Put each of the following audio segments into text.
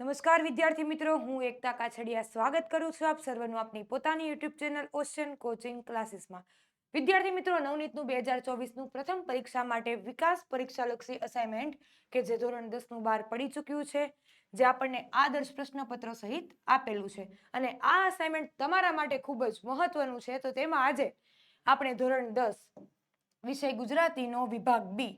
નમસ્કાર, વિદ્યાર્થી મિત્રો. હું એકતા કાછડિયા. સ્વાગત કરું છું આપ સર્વનું આપની પોતાની યુટ્યુબ ચેનલ ઓશન કોચિંગ ક્લાસીસમાં. વિદ્યાર્થી મિત્રો, નવનીતનું બે હજાર ચોવીસનું પ્રથમ પરીક્ષા માટે વિકાસ પરીક્ષાલક્ષી અસાઇનમેન્ટ કે જે ધોરણ દસનું બહાર પડી ચૂક્યું છે, જે આપણને આદર્શ પ્રશ્નપત્ર સહિત આપેલું છે. અને આ અસાઇનમેન્ટ તમારા માટે ખૂબ જ મહત્વનું છે. તો તેમાં આજે આપણે ધોરણ દસ, વિષય ગુજરાતીનો વિભાગ બી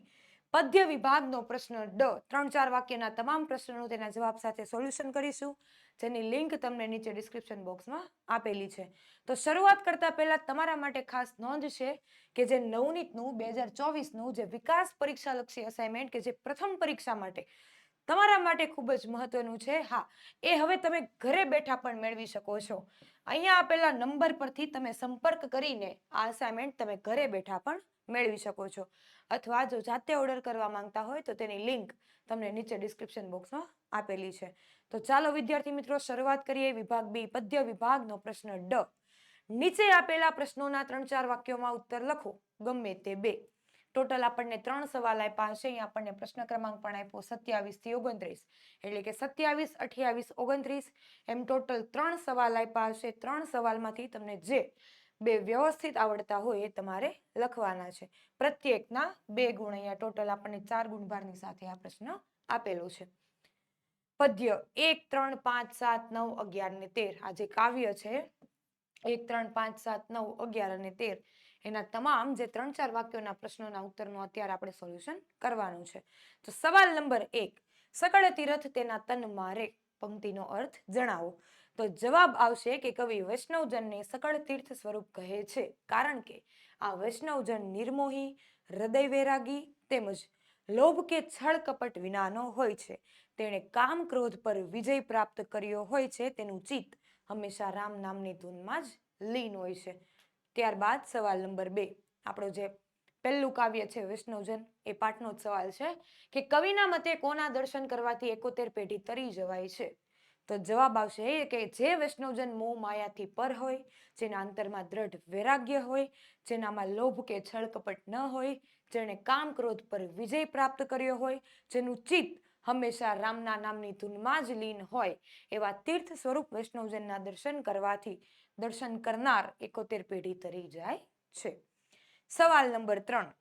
પદ્ય વિભાગનો પ્રશ્ન ડ, ત્રણ ચાર વાક્યના તમામ પ્રશ્નોનું તેના જવાબ સાથે સોલ્યુશન કરીશું, જેની લિંક તમને નીચે ડિસ્ક્રિપ્શન બોક્સમાં આપેલી છે. તો શરૂઆત કરતા પહેલા તમારા માટે ખાસ નોંધ છે કે જે નવનીતનું, બે હજાર ચોવીસનું જે વિકાસ પરીક્ષાલક્ષી અસાઇનમેન્ટ કે જે પ્રથમ પરીક્ષા માટે તમારા માટે ખૂબ જ મહત્વનું છે. હા, એ હવે તમે ઘરે બેઠા પણ મેળવી શકો છો. અહીંયા આપેલા નંબર પરથી તમે સંપર્ક કરીને આ અસાઇનમેન્ટ તમે ઘરે બેઠા પણ મેળવી શકો છો. અથવા જો જાતે ઓર્ડર કરવા માંગતા હોય તો તેની લિંક તમને નીચે ડિસ્ક્રિપ્શન બોક્સમાં આપેલી છે. તો ચાલો વિદ્યાર્થી મિત્રો, શરૂઆત કરીએ વિભાગ બી, પદ્ય વિભાગનો પ્રશ્ન ડ. નીચે આપેલા પ્રશ્નોના ત્રણ ચાર વાક્યોમાં ઉત્તર લખો. ગમે તે બે. ટોટલ આપણને ત્રણ સવાલ આપ્યા હશે. અહીંયા આપણને પ્રશ્ન ક્રમાંક પણ આપ્યો સત્યાવીસથી ઓગણત્રીસ. એટલે કે સત્યાવીસ, અઠ્યાવીસ, ઓગણત્રીસ. એમ ટોટલ ત્રણ સવાલ આપ્યા હશે. ત્રણ સવાલમાંથી તમને જે બે વ્યવસ્થિત આવડતા હોય એ તમારે લખવાના છે. પ્રત્યેકના બે ગુણ અહીંયા ટોટલ આપણને ચાર ગુણભારની સાથે આ પ્રશ્ન આપેલો છે. પદ્ય એક, ત્રણ, પાંચ, સાત, નવ, અગિયાર ને તેર. આ જે કાવ્ય છે, એક, ત્રણ, પાંચ, સાત, નવ, અગિયાર અને તેર, એના તમામ જે ત્રણ, ચાર વાક્યોના પ્રશ્નોના ઉત્તરનું અત્યારે આપણે સોલ્યુશન કરવાનું છે. તો સવાલ નંબર એક, સકળ તીરથ તેના તન મારે, પંક્તિનો અર્થ જણાવો. તો જવાબ આવશે કે કવિ વૈષ્ણવજનને સકળ તીર્થ સ્વરૂપ કહે છે. કારણ કે આ વૈષ્ણવજન નિર્મોહી, હૃદય વૈરાગી તેમજ લોભ કે છળ કપટ વિનાનો હોય છે. તેણે કામ ક્રોધ પર વિજય પ્રાપ્ત કર્યો હોય છે. તેનું ચિત્ત હંમેશા રામ નામની ધૂનમાં જ લીન હોય છે. ત્યારબાદ સવાલ નંબર બે. આપણો જે પહેલું કાવ્ય છે વૈષ્ણવજન, એ પાઠનો જ સવાલ છે કે કવિના મતે કોના દર્શન કરવાથી એકોતેર પેઢી તરી જવાય છે? તો જવાબ આવશે એ કે જે વૈષ્ણવજન મોહ માયાથી પર હોય, જેના અંતરમાં દ્રઢ વૈરાગ્ય હોય, જેનામાં લોભ કે છળ કપટ ન હોય, જેણે કામ ક્રોધ પર વિજય પ્રાપ્ત કર્યો હોય, જેનું ચિત્ત હંમેશા રામના નામની ધૂનમાં જ લીન હોય, એવા તીર્થ સ્વરૂપ વૈષ્ણવજનના દર્શન કરવાથી દર્શન કરનાર એકોતેર પેઢી તરી જાય છે. સવાલ નંબર ત્રણ.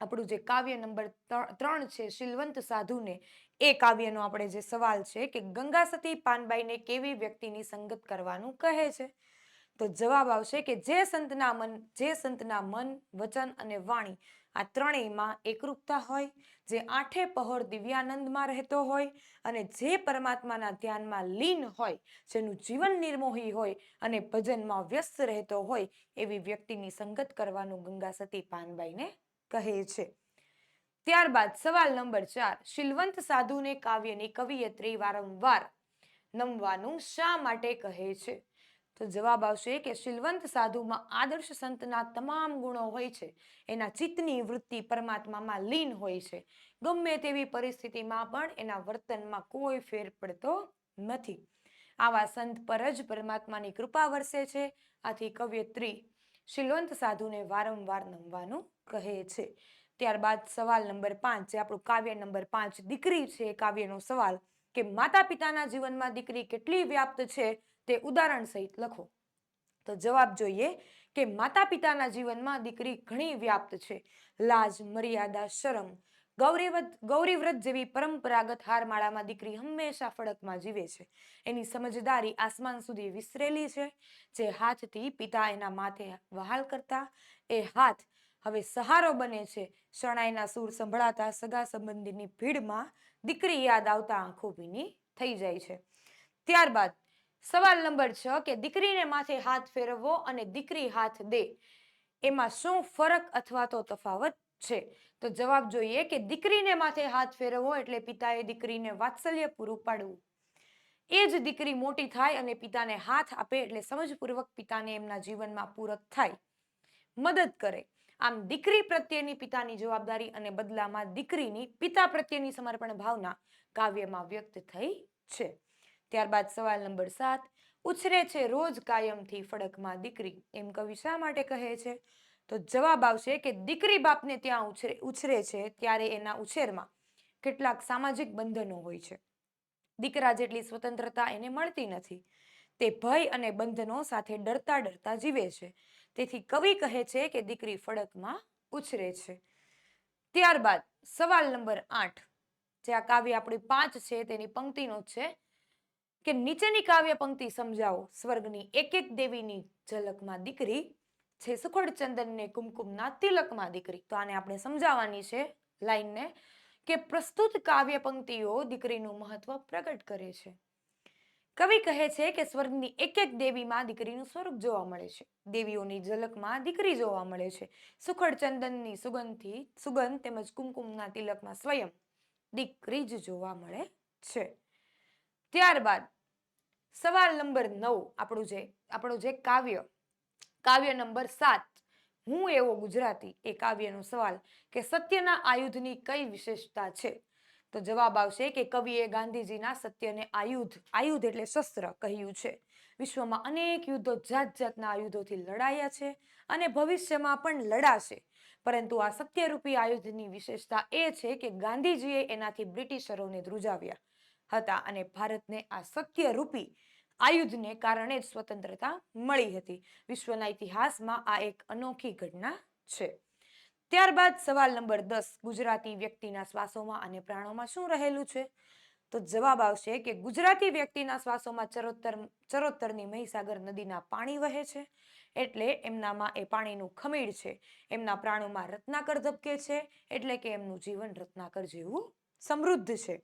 આપણું જે કાવ્ય નંબર ત્રણ છે, શીલવંત સાધુને, એ કાવ્યનો આપણે જે સવાલ છે કે ગંગા સતી પાનબાઈને કેવી વ્યક્તિની સંગત કરવાનું કહે છે? તો જવાબ આવશે કે જે સંતના મન, જે સંતના મન, વચન અને વાણી આ ત્રણેયમાં એકરૂપતા હોય, જે આઠે પહોર દિવ્યાનંદમાં રહેતો હોય અને જે પરમાત્માના ધ્યાનમાં લીન હોય, જેનું જીવન નિર્મોહી હોય અને ભજનમાં વ્યસ્ત રહેતો હોય, એવી વ્યક્તિની સંગત કરવાનું ગંગા સતી પાનબાઈને કહે છે. ત્યારબાદ સવાલ નંબર ચાર, શીલવંત સાધુને કાવ્યની કવિયત્રી વારંવાર નમવાનું શા માટે કહે છે? તો જવાબ આવશે કે શીલવંત સાધુમાં આદર્શ સંતના તમામ ગુણો હોય છે. એના ચિત્તની વૃત્તિ પરમાત્મામાં લીન હોય છે. ગમે તેવી પરિસ્થિતિમાં પણ એના વર્તનમાં કોઈ ફેર પડતો નથી. આવા સંત પર જ પરમાત્માની કૃપા વરસે છે. આથી કવિયત્રી શીલવંત સાધુને વારંવાર નમવાનું કહે છે. ત્યારબાદ સવાલ નંબર પાંચ, જે આપણું કાવ્ય નંબર પાંચ, દીકરી છે કાવ્યનો સવાલ, કે માતા પિતાના જીવનમાં દીકરી કેટલી વ્યાપ્ત છે તે ઉદાહરણ સહિત લખો. તો જવાબ જોઈએ કે માતા પિતાના જીવનમાં દીકરી ઘણી વ્યાપ્ત છે. લાજ, મર્યાદા, શરમ ગૌરીવ્રત ગૌરીવ્રત જેવી પરંપરાગત હારમાળામાં દીકરી હંમેશા ફળકમાં જીવે છે. એની સમજદારી આસમાન સુધી વિસરેલી છે. જે હાથથી પિતા એના માથે વહાલ કરતા, એ હાથ હવે સહારો બને છે. શરણાઈના સૂર સંભળાતા સગા સંબંધીની ભીડમાં દીકરી યાદ આવતા આંખો ભીની થઈ જાય છે. ત્યારબાદ સવાલ નંબર છ કે દીકરીને માથે હાથ ફેરવવો અને દીકરી હાથ દે, એમાં શું ફરક અથવા તો તફાવત છે. તો જવાબ જોઈએ કે દીકરીને માથે હાથ ફેરવવો એટલે પિતાએ દીકરીને વાત્સલ્ય પૂરું પાડવું. એ જ દીકરી મોટી થાય અને પિતાને હાથ આપે એટલે સમજપૂર્વક પિતાને એમના જીવનમાં પૂરક થાય. મદદ કરે. આમ દીકરી પ્રત્યેની પિતાની જવાબદારી અને બદલામાં દીકરીની પિતા પ્રત્યેની સમર્પણ ભાવના કાવ્યમાં વ્યક્ત થઈ છે. ત્યારબાદ સવાલ નંબર સાત. ઉછરે છે રોજ કાયમથી ફડકમાં દીકરી. એમ કવિ શા માટે કહે છે? તો જવાબ આવશે કે દીકરી બાપને ત્યાં ઉછરે ઉછરે છે ત્યારે એના ઉછેરમાં કેટલાક સામાજિક બંધનો હોય છે. દીકરા જેટલી સ્વતંત્રતા એને મળતી નથી. તે ભય અને બંધનો સાથે ડરતા ડરતા જીવે છે. તેથી કવિ કહે છે કે દીકરી ફળકમાં ઉછરે છે. ત્યારબાદ સવાલ નંબર આઠ, જે આ કાવ્ય આપણી પાંચ છે તેની પંક્તિનો છે, કે નીચેની કાવ્ય પંક્તિ સમજાવો. સ્વર્ગની એક એક દેવીની ઝલકમાં દીકરી છે સુખડ ચંદનને કુમકુમના તિલકમાં દીકરી. તો આને આપણે સમજાવવાની છે લાઈનને કે પ્રસ્તુત કાવ્ય પંક્તિઓ દીકરીનું મહત્વ પ્રગટ કરે છે. કવિ કહે છે કે સ્વર્ગની એક એક દેવીમાં દીકરીનું સ્વરૂપ જોવા મળે છે. દેવીઓની ઝલકમાં દીકરી જોવા મળે છે. સુખડ ચંદનની સુગંધથી સુગંધ તેમજ કુમકુમના તિલકમાં સ્વયં દીકરી જ જોવા મળે છે. ત્યારબાદ સવાલ નંબર નવ, આપણું જે આપણું જે કાવ્ય કાવ્ય નંબર સાત. હું એવો ગુજરાતી, એ કાવ્યનો સવાલ કે સત્યના આયુધની કઈ વિશેષતા છે? તો જવાબ આવશે કે કવિએ ગાંધીજીના સત્યને આયુધ આયુધ એટલે શસ્ત્ર કહ્યું છે. વિશ્વમાં અનેક યુદ્ધો જાત જાતના આયુધોથી લડાયા છે અને ભવિષ્યમાં પણ લડાશે. પરંતુ આ સત્યરૂપી આયુધની વિશેષતા એ છે કે ગાંધીજીએ એનાથી બ્રિટિશરોને ધ્રુજાવ્યા હતા અને ભારતને આ સત્યરૂપી આયુધને કારણે જ સ્વતંત્રતા મળી હતી. વિશ્વના ઇતિહાસમાં આ એક અનોખી ઘટના છે. ત્યારબાદ સવાલ નંબર દસ, ગુજરાતી વ્યક્તિના શ્વાસોમાં અને પ્રાણોમાં શું રહેલું છે? તો જવાબ આવશે કે ગુજરાતી વ્યક્તિના શ્વાસોમાં ચરોતર, ચરોતરની મહીસાગર નદીના પાણી વહે છે. એટલે એમનામાં એ પાણીનું ખમીર છે. એમના પ્રાણોમાં રત્નાકર ધબકે છે. એટલે કે એમનું જીવન રત્નાકર જેવું સમૃદ્ધ છે.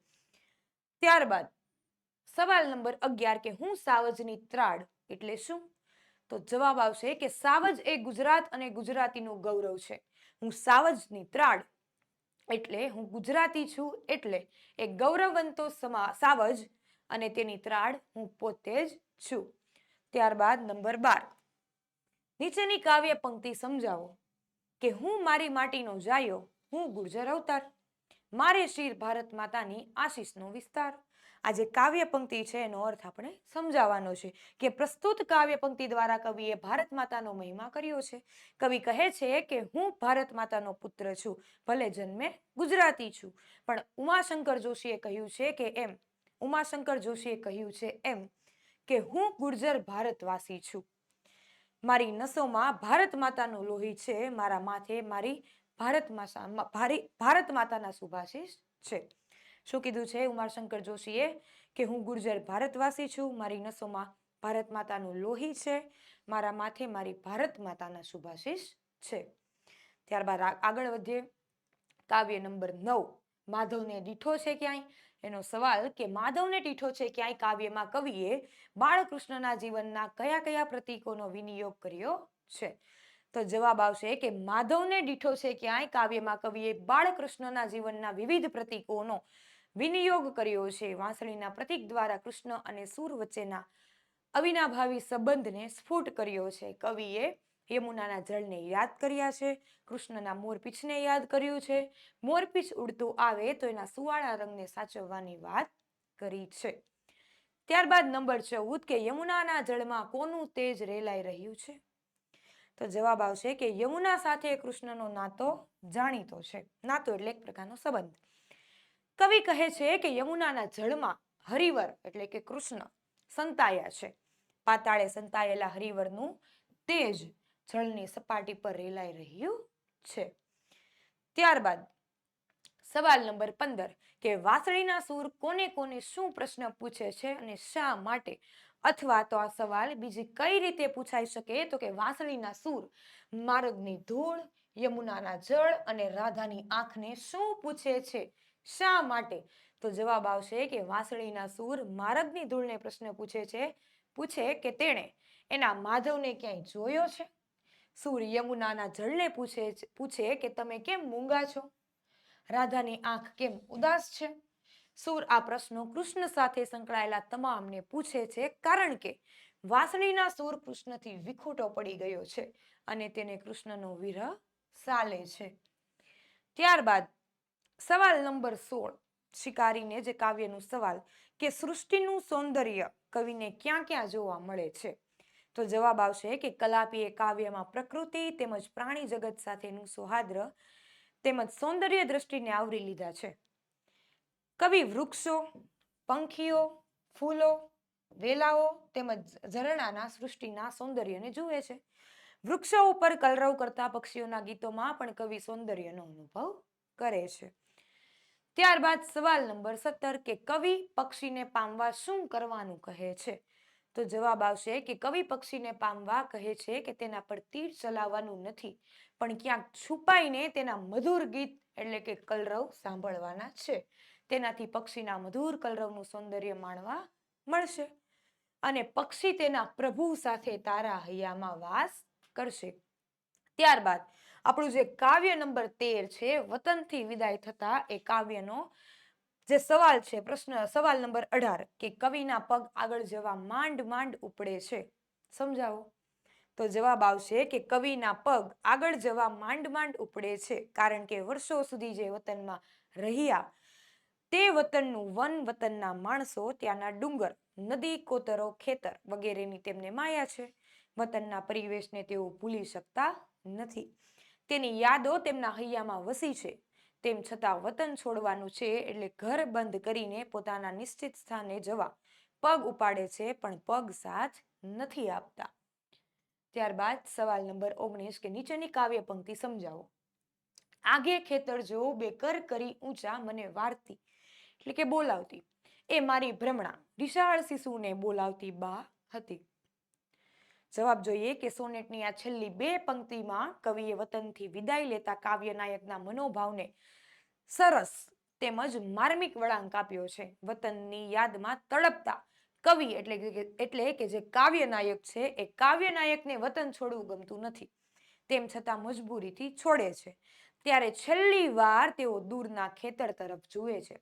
ત્યારબાદ સવાલ નંબર અગિયાર કે હું સાવજની ત્રાડ એટલે શું? તો જવાબ આવશે કે સાવજ એ ગુજરાત અને ગુજરાતીનું ગૌરવ છે. હું સાવજની ત્રાડ એટલે હું ગુજરાતી છું એટલે એ ગૌરવવંતો સમા, સાવજ અને તેની ત્રાડ હું પોતે જ છું. ત્યારબાદ નંબર બાર. નીચેની કાવ્ય પંક્તિ સમજાવો. કે હું મારી માટીનો જાયો, હું ગુર્જર અવતાર. મારે શિર ભારત માતાની આશીષનો વિસ્તાર. આ જે કાવ્ય પંક્તિ છે, એનો અર્થ આપણે સમજાવવાનો છે કે પ્રસ્તુત કાવ્ય પંક્તિ દ્વારા કવિએ ભારત માતાનો મહિમા કર્યો છે. કવિ કહે છે કે હું ભારત માતાનો પુત્ર છું, ભલે જન્મે ગુજરાતી છું. પણ ઉમાશંકર જોશીએ કહ્યું છે કે એમ, ઉમાશંકર જોશીએ કહ્યું છે એમ કે હું ગુર્જર ભારતવાસી છું. મારી નસોમાં ભારત માતાનું લોહી છે, મારા માથે મારી ભારત માતા ભારી ભારત માતાના શુભાશીષ છે. શું કીધું છે ઉમાશંકર જોશીએ? કે હું ગુર્જર ભારતવાસી છું, મારી નસોમાં ભારત માતાનું લોહી છે, મારા માથે મારી ભારત માતાના શુભાશીષ છે. ત્યારબાદ આગળ વધીએ. કાવ્ય નંબર નવ. માધવને દીઠો છે ક્યાંય? એનો સવાલ કે માધવને દીઠો છે ક્યાંય? કાવ્યમાં કવિએ બાળકૃષ્ણના જીવનના કયા કયા પ્રતીકોનો વિનિયોગ કર્યો છે? તો જવાબ આવશે કે માધવને દીઠો છે ક્યાંય? કાવ્યમાં કવિએ બાળકૃષ્ણના જીવનના વિવિધ પ્રતીકોનો વિનિયોગ કર્યો છે. વાંસળીના પ્રતીક દ્વારા કૃષ્ણ અને સૂર વચ્ચેના અવિનાભાવી સંબંધને સ્ફુટ કર્યો છે. કવિએ યમુનાના જળને યાદ કર્યા છે. કૃષ્ણના મોરપીંછને યાદ કર્યું છે. મોરપીંછ ઉડતું આવે તો એના સુવાળા રંગને સાચવવાની વાત કરી છે. ત્યારબાદ નંબર ચૌદ કે યમુનાના જળમાં કોનું તેજ રેલાઈ રહ્યું છે? તો જવાબ આવશે કે યમુના સાથે કૃષ્ણનો નાતો જાણીતો છે. નાતો એટલે એક પ્રકારનો સંબંધ. કવિ કહે છે કે યમુનાના જળમાં હરિવર એટલે કે કૃષ્ણ સંતાયા છે. પાતાળે સંતાયેલા હરિવરનું તેજ જળની સપાટી પર રેલાઈ રહ્યું છે. ત્યારબાદ સવાલ નંબર પંદર કે વાંસળીના સૂર કોને કોને શું પ્રશ્ન પૂછે છે અને શા માટે? અથવા તો આ સવાલ બીજી કઈ રીતે પૂછાઈ શકે? તો કે વાંસળીના સૂર માર્ગની ધૂળ, યમુનાના જળ અને રાધાની આંખને શું પૂછે છે? શા માટે? તો જવાબ આવશે કે વાંસળીના સૂર માર્ગની ધૂળને પ્રશ્ન પૂછે છે, પૂછે કે તેણે એના માધવને ક્યાંય જોયો છે? સૂર યમુનાના જળને પૂછે પૂછે કે તમે કેમ મૂંગા છો? રાધાની આંખ કેમ ઉદાસ છે? સૂર આ પ્રશ્નો કૃષ્ણ સાથે સંકળાયેલા તમામને પૂછે છે, કારણ કે વાંસળીના સૂર કૃષ્ણથી વિખૂટો પડી ગયો છે અને તેને કૃષ્ણનો વિરહ સાલે છે. ત્યારબાદ સવાલ નંબર સોળ. શિકારીને જે કાવ્યનું સવાલ કે સૃષ્ટિનું સૌંદર્ય કવિને ક્યાં ક્યાં જોવા મળે છે? તો જવાબ આવશે કે કલાપીએ કાવ્યમાં પ્રકૃતિ તેમજ પ્રાણી જગત સાથેનું સૌહાદ્ર તેમજ સૌંદર્ય દ્રષ્ટિને આવરી લીધા છે. કવિ વૃક્ષો, પંખીઓ, ફૂલો, વેલાઓ તેમજ ઝરણાના સૃષ્ટિના સૌંદર્યને જુએ છે. વૃક્ષો ઉપર કલરવ કરતા પક્ષીઓના ગીતોમાં પણ કવિ સૌંદર્યનો અનુભવ કરે છે. ત્યારબાદ સવાલ નંબર સત્તર કે કવિ પક્ષીને પામવા શું કરવાનું કહે છે? તો જવાબ આવશે કે કવિ પક્ષીને પામવા કહે છે કે તેના પર તીર ચલાવવાનું નથી, પણ ક્યાંક છુપાઈને તેના મધુર ગીત એટલે કે કલરવ સાંભળવાના છે. તેનાથી પક્ષીના મધુર કલરવનું સૌંદર્ય માણવા મળશે અને પક્ષી તેના પ્રભુ સાથે તારા હૈયામાં વાસ કરશે. ત્યારબાદ આપણું જે કાવ્ય નંબર તેર છે, વતનથી વિદાય થતા એ કાવ્યનો જે સવાલ છે, પ્રશ્ન, સવાલ નંબર અઢાર કે કવિના પગ આગળ જવા માંડ માંડ ઉપડે છે. સમજાવો? તો જવાબ આવશે કે કવિના પગ આગળ જવા માંડ માંડ ઉપડે છે, કારણ કે વર્ષો સુધી જે વતનમાં રહ્યા, તે વતનનું વન વતનના માણસો ત્યાંના ડુંગર, નદી, કોતરો, ખેતર વગેરેની તેમને માયા છે. વતનના પરિવેશને તેઓ ભૂલી શકતા નથી. તેની યાદો તેમના હૈયામાં વસી છે. તેમ છતાં વતન છોડવાનું છે એટલે ઘર બંધ કરીને પોતાના નિશ્ચિત સ્થાને જવા પગ ઉપાડે છે પણ પગ સાથ નથી આપતા. ત્યારબાદ સવાલ નંબર ઓગણીસ કે નીચેની કાવ્ય પંક્તિ સમજાવો. આગે ખેતર જો બેકર કરી ઊંચા મને વારતી. એટલે કે બોલાવતી. એ મારી ભ્રમણા. વિશાળ શિશુને બોલાવતી બા હતી. જવાબ જોઈએ કે સોનેટની આ છેલ્લી બે પંક્તિમાં કવિએ વતનથી વિદાય લેતા કાવ્ય નાયકના મનોભાવને સરસ તેમજ માર્મિક વળાંક આપ્યો છે. વતનની યાદમાં તડપતા કવિ એટલે એટલે કે જે કાવ્ય નાયક છે એ કાવ્ય નાયકને વતન છોડવું ગમતું નથી. તેમ છતાં મજબૂરીથી છોડે છે. ત્યારે છેલ્લી વાર તેઓ દૂરના ખેતર તરફ જુએ છે.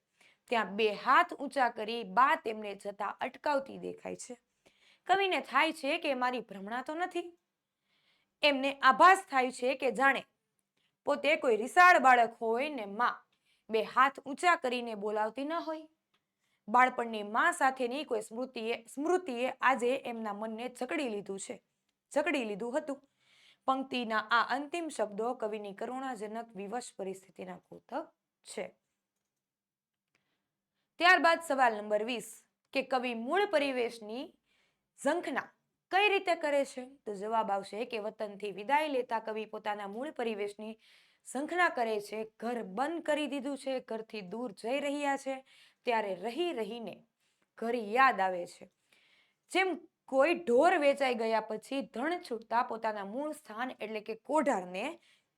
ત્યાં બે હાથ ઊંચા કરી બા તેમને જતા અટકાવતી દેખાય છે. કવિને થાય છે કે મારી ભ્રમણા તો નથી. એમને આભાસ થાય છે કે જાણે પોતે કોઈ રિસાળ બાળક હોય ને માં બે હાથ ઊંચા કરીને બોલાવતી ન હોય. બાળપણની માં સાથેની કોઈ સ્મૃતિએ સ્મૃતિએ આજે એમના મનને જકડી લીધું છે, જકડી લીધું હતું. પંક્તિના આ અંતિમ શબ્દો કવિની કરુણાજનક વિવશ પરિસ્થિતિના કોતક છે. ત્યારબાદ સવાલ નંબર વીસ, કે કવિ મૂળ પરિવેશની ઝંખના કઈ રીતે કરે છે? તો જવાબ આવશે કે વતનથી વિદાય લેતા કવિ પોતાના મૂળ પરિવેશની ઝંખના કરે છે. ઘર બંધ કરી દીધું છે. ઘરથી દૂર જઈ રહ્યા છે. ત્યારે રહી રહીને ઘર યાદ આવે છે. જેમ કોઈ ઢોર વેચાઈ ગયા પછી ધણ છૂટતા પોતાના મૂળ સ્થાન એટલે કે કોઢારને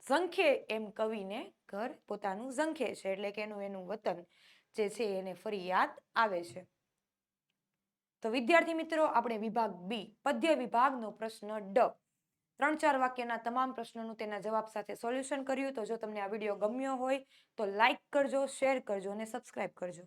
ઝંખે એમ કવિને ઘર પોતાનું ઝંખે છે. એટલે કે એનું એનું વતન જે છે એને ફરી યાદ આવે છે. તો વિદ્યાર્થી મિત્રો, આપણે વિભાગ બી પદ્ય વિભાગનો પ્રશ્ન ડ. ત્રણ ચાર વાક્યના તમામ પ્રશ્નોનું તેના જવાબ સાથે સોલ્યુશન કર્યું. તો જો તમને આ વીડિયો ગમ્યો હોય, તો લાઈક કરજો, શેર કરજો અને સબસ્ક્રાઇબ કરજો.